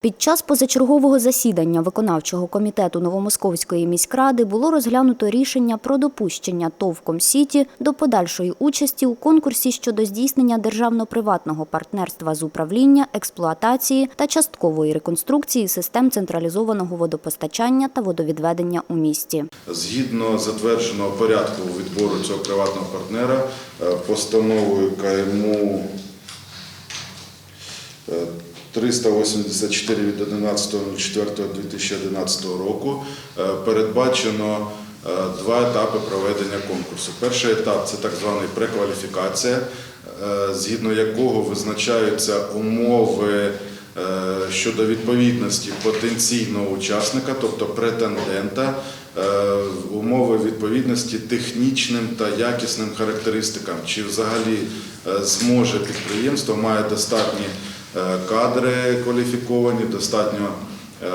Під час позачергового засідання виконавчого комітету Новомосковської міськради було розглянуто рішення про допущення ТОВ «Комсіті» до подальшої участі у конкурсі щодо здійснення державно-приватного партнерства з управління, експлуатації та часткової реконструкції систем централізованого водопостачання та водовідведення у місті. Згідно затвердженого порядку відбору цього приватного партнера е, постановою КМУ е, 384 від 11.04.2011 року е, передбачено е, два етапи проведення конкурсу. Перший етап це так званий прекваліфікація, е, згідно якого визначаються умови щодо відповідності потенційного учасника, тобто претендента, умови відповідності технічним та якісним характеристикам, чи взагалі зможе підприємство має достатні кадри кваліфіковані, достатньо е,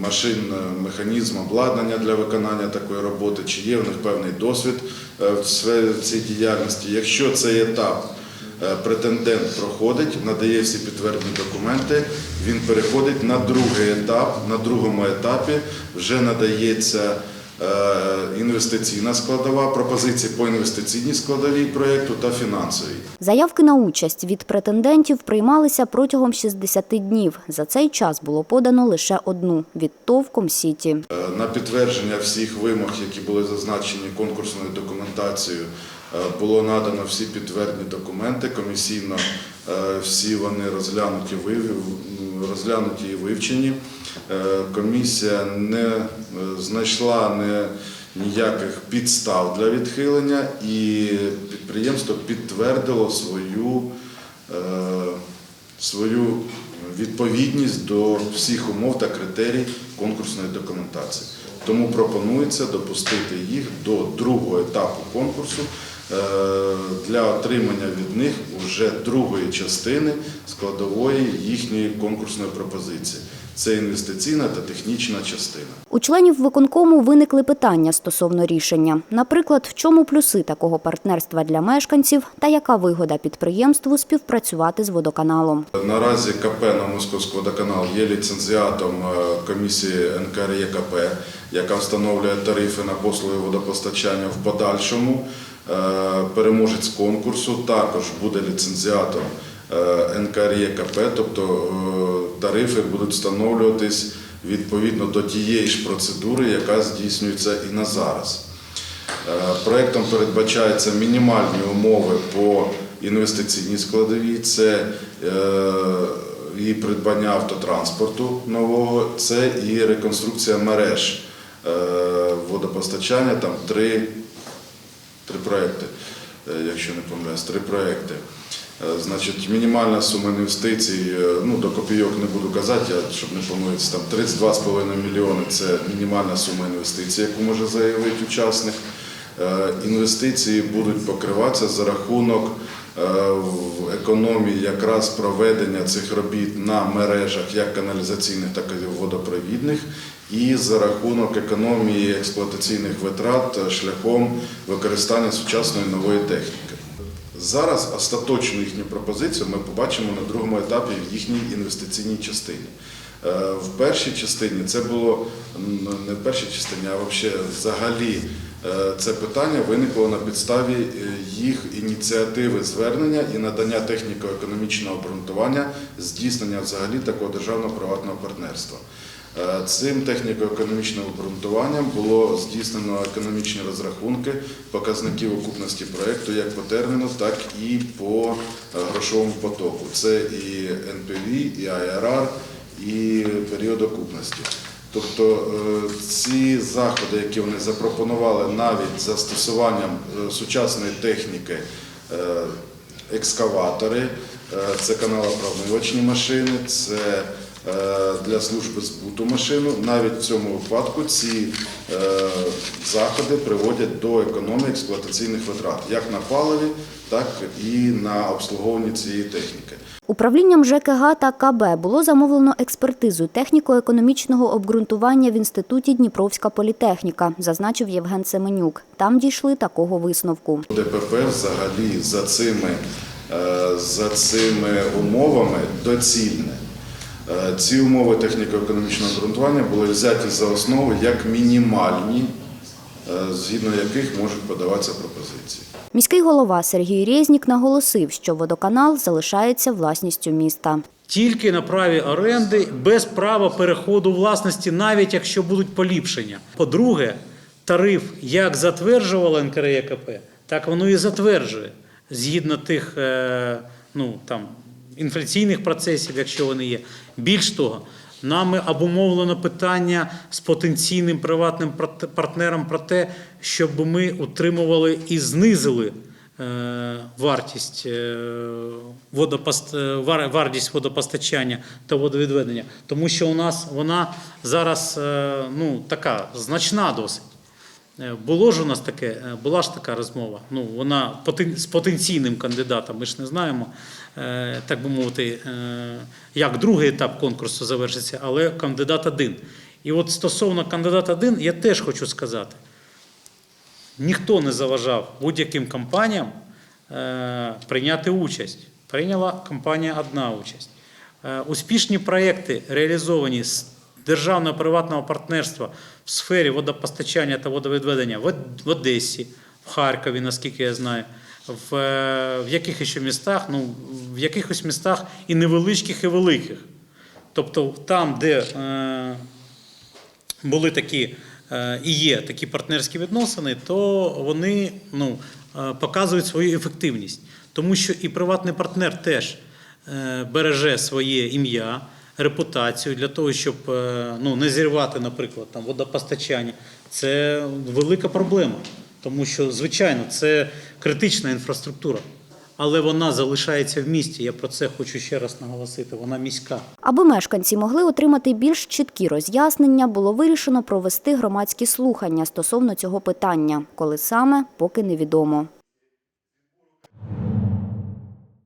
машин, е, механізм, обладнання для виконання такої роботи, чи є в них певний досвід е, в цій діяльності. Якщо цей етап е, претендент проходить, надає всі підтверджені документи, він переходить на другий етап. На другому етапі вже надається е, інвестиційна складова, пропозиції по інвестиційній складовій проєкту та фінансовій. Заявки на участь від претендентів приймалися протягом 60 днів. За цей час було подано лише одну – від ТОВ «Комсіті». Е, На підтвердження всіх вимог, які були зазначені конкурсною документацією, е, було надано всі підтверджені документи. Комісійно е, всі вони розглянуті, розглянуті і вивчені. Е, Комісія не е, знайшла ніяких підстав для відхилення, і підприємство підтвердило свою е, свою відповідність до всіх умов та критерій конкурсної документації. Тому пропонується допустити їх до другого етапу конкурсу для отримання від них вже другої частини складової їхньої конкурсної пропозиції. Це інвестиційна та технічна частина. У членів виконкому виникли питання стосовно рішення. Наприклад, в чому плюси такого партнерства для мешканців та яка вигода підприємству співпрацювати з водоканалом. Наразі КП на Московський водоканал є ліцензіатом е, комісії НКРЄКП, яка встановлює тарифи на послуги водопостачання в подальшому. Е, Переможець конкурсу також буде ліцензіатом НКРЄКП, тобто е, тарифи будуть встановлюватись відповідно до тієї ж процедури, яка здійснюється і на зараз. Е, Проектом передбачаються мінімальні умови по інвестиційній складовій. Це е, і придбання автотранспорту нового, це і реконструкція мереж е, водопостачання. Там три, три проекти, е, якщо не помиляюсь, три проекти. Е, Значить, мінімальна сума інвестицій, е, ну до копійок не буду казати, щоб не помилитися, там 32,5 мільйони це мінімальна сума інвестицій, яку може заявити учасник. Е, Інвестиції будуть покриватися за рахунок в економії якраз проведення цих робіт на мережах як каналізаційних, так і водопровідних, і за рахунок економії експлуатаційних витрат шляхом використання сучасної нової техніки. Зараз остаточну їхню пропозицію ми побачимо на другому етапі в їхній інвестиційній частині. Е, В першій частині це було не в першій частині, а взагалі е, це питання виникло на підставі е, їх ініціативи звернення і надання техніко-економічного обґрунтування здійснення взагалі такого державного приватного партнерства. Е, Цим техніко-економічним обґрунтуванням було здійснено економічні розрахунки показників окупності проєкту як по терміну, так і по е, грошовому потоку. Це і НПВ, і АРР, і період окупності. Тобто е, ці заходи, які вони запропонували навіть застосуванням сучасної техніки, екскаватори, е, це каналопромивочні машини, це е, для служби збуту машину. Навіть в цьому випадку ці е, заходи приводять до економії експлуатаційних витрат як на паливі, так і на обслуговуванні цієї техніки. Управлінням ЖКГ та КБ було замовлено експертизу техніко-економічного обґрунтування в інституті Дніпровська політехніка, зазначив Євген Семенюк. Там дійшли такого висновку. ДПП взагалі за цими, е, за цими умовами доцільне. Е, Ці умови техніко-економічного обґрунтування були взяті за основу як мінімальні, е, згідно яких можуть подаватися пропозиції. Міський голова Сергій Резнік наголосив, що водоканал залишається власністю міста. Тільки на праві оренди без права переходу власності, навіть якщо будуть поліпшення. По-друге, тариф як затверджувало НКРЕКП, так воно і затверджує згідно тих е, ну, там, інфляційних процесів, якщо вони є. Більш того, нами обумовлено питання з потенційним приватним партнером про те, щоб ми утримували і знизили е, вартість, е, е, вартість водопостачання та водовідведення, тому що у нас вона зараз ну, така значна досить. Е, Було ж у нас таке, е, була ж така розмова. Ну, вона з потенційним кандидатом. Ми ж не знаємо, е, так би мовити, як другий етап конкурсу завершиться, але кандидат один. І от стосовно кандидата один, я теж хочу сказати: ніхто не заважав будь-яким компаніям прийняти участь. Прийняла компанія одна участь. Успішні проекти реалізовані з державно-приватного партнерства в сфері водопостачання та водовідведення в Одесі, в Харкові, наскільки я знаю, в, е, в яких ще містах, ну, в якихось містах і невеличких, і великих. Тобто там, де е, були такі е, і є такі партнерські відносини, то вони ну, е, показують свою ефективність. Тому що і приватний партнер теж е, береже своє ім'я, репутацію для того, щоб е, ну, не зірвати, наприклад, там, водопостачання. Це велика проблема, тому що, звичайно, це критична інфраструктура. Але вона залишається в місті. Я про це хочу ще раз наголосити. Вона міська. Аби мешканці могли отримати більш чіткі роз'яснення, було вирішено провести громадські слухання стосовно цього питання, коли саме поки невідомо.